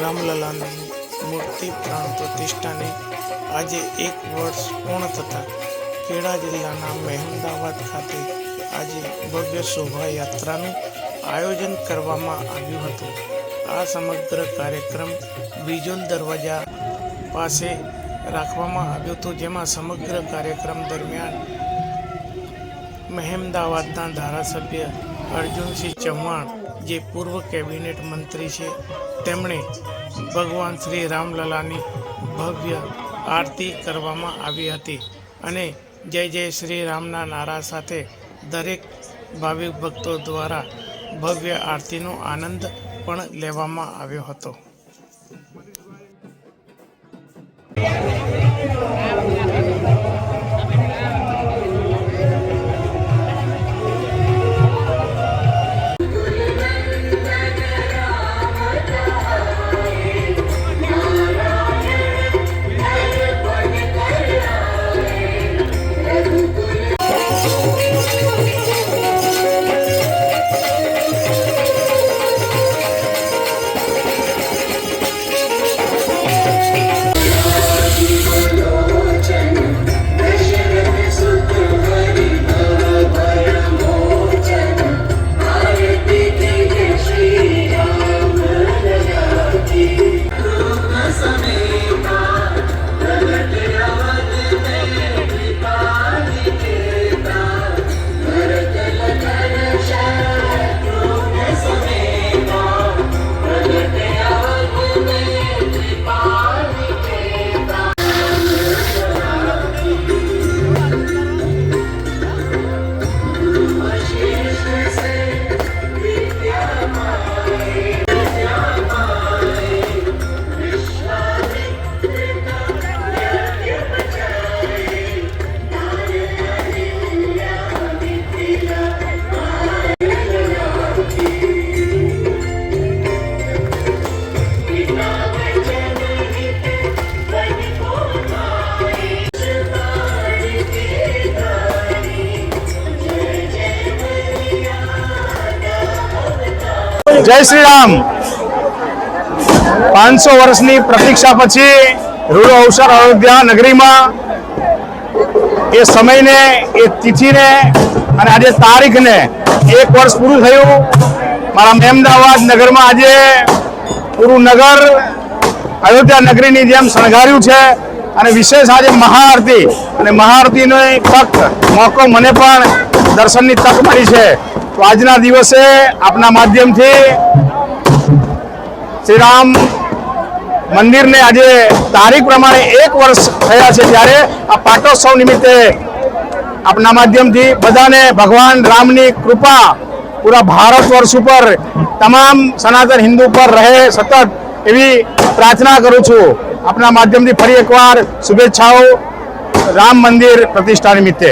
રામલલાની મૂર્તિ પ્રાણ પ્રતિષ્ઠાને આજે એક વર્ષ પૂર્ણ થતાં ખેડા જિલ્લાના મહેમદાવાદ ખાતે આજે ભવ્ય શોભાયાત્રાનું આયોજન કરવામાં આવ્યું હતું. આ સમગ્ર કાર્યક્રમ બીજોલ દરવાજા પાસે રાખવામાં આવ્યો હતો, જેમાં સમગ્ર કાર્યક્રમ દરમિયાન મહેમદાવાદના ધારાસભ્ય અર્જુનસિંહ ચૌહાણ જે પૂર્વ કેબિનેટ મંત્રી છે, તેમણે ભગવાન શ્રી રામલલાની ભવ્ય આરતી કરવામાં આવી હતી અને જય જય શ્રી રામના નારા સાથે દરેક ભાવિક ભક્તો દ્વારા ભવ્ય આરતીનો આનંદ પણ લેવામાં આવ્યો હતો. જય શ્રી રામ પાંચસો વર્ષની પ્રતીક્ષા પછી રૂડો અવસર અયોધ્યા નગરીમાં એ સમયને, એ તિથિને અને આજે તારીખને એક વર્ષ પૂરું થયું. મારા મહેમદાવાદ નગરમાં આજે પૂરું નગર અયોધ્યા નગરીની જેમ શણગાર્યું છે અને વિશેષ આજે મહાઆરતી. અને મહાઆરતીનો તક મોકો મને પણ દર્શનની તક મળી છે. તો આજના દિવસે આપના માધ્યમથી શ્રીરામ મંદિરને આજે તારીખ પ્રમાણે એક વર્ષ થયા છે ત્યારે આ પાટોત્સવ નિમિત્તે આપના માધ્યમથી બધાને ભગવાન રામની કૃપા પૂરા ભારત વર્ષ ઉપર તમામ સનાતન હિન્દુ પર રહે સતત એવી પ્રાર્થના કરું છું. આપના માધ્યમથી ફરી એકવાર શુભેચ્છાઓ. રામ મંદિર પ્રતિષ્ઠા નિમિત્તે.